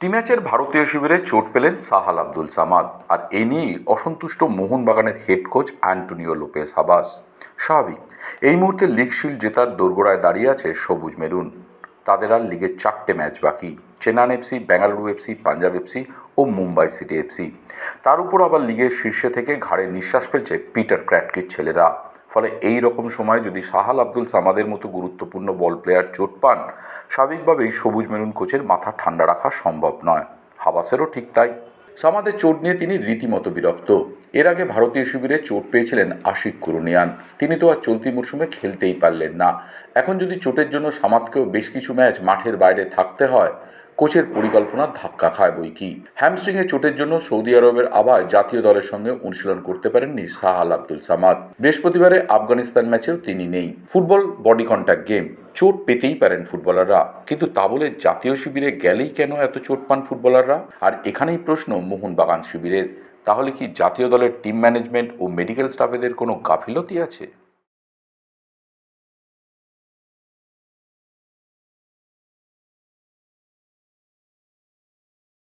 স্টিম্যাচের ভারতীয় শিবিরে চোট পেলেন সাহাল আব্দুল সামাদ। আর এ নিয়েই অসন্তুষ্ট মোহনবাগানের head coach Antonio Lopez Habas. স্বাভাবিক, এই মুহূর্তে লিগ শিল্ড জেতার দোরগোড়ায় দাঁড়িয়ে আছে সবুজ মেরুন। তাদের আর লিগের চারটে ম্যাচ বাকি Chennaiyin FC Bengaluru FC, Punjab FC ও মুম্বাই সিটি এফসি। তার উপর আবার লিগের শীর্ষে থেকে ঘাড়ে নিঃশ্বাস ফেলছে পিটার ক্র্যাটকির ছেলেরা। ফলে এই রকম সময় যদি সাহাল আব্দুল সামাদের মতো গুরুত্বপূর্ণ বল প্লেয়ার চোট পান, স্বাভাবিকভাবেই সবুজ মেরুন কোচের মাথা ঠান্ডা রাখা সম্ভব নয়। হাবাসেরও ঠিক তাই। সামাদের চোট নিয়ে তিনি রীতিমতো বিরক্ত। এর আগে ভারতীয় শিবিরে চোট পেয়েছিলেন আশিক কুরুনিয়ান। তিনি তো আর চলতি মরশুমে খেলতেই পারলেন না। এখন যদি চোটের জন্য সামাদকেও বেশ কিছু ম্যাচ মাঠের বাইরে থাকতে হয় কোচের পরিকল্পনা ধাক্কা খায় বই কি হ্যামস্ট্রিংয়ে চোটের জন্য সৌদি আরবের আবার জাতীয় দলের সঙ্গে অনুশীলন করতে পারেননি সাহাল আব্দুল সামাদ। বৃহস্পতিবারে আফগানিস্তান ম্যাচেও তিনি নেই। ফুটবল বডি কন্ট্যাক্ট গেম, চোট পেতেই পারেন ফুটবলাররা। কিন্তু তা বলে জাতীয় শিবিরে গেলেই কেন এত চোট পান ফুটবলাররা? আর এখানেই প্রশ্ন মোহনবাগান শিবিরের। তাহলে কি জাতীয় দলের টিম ম্যানেজমেন্ট ও মেডিকেল স্টাফেদের কোনো গাফিলতি আছে?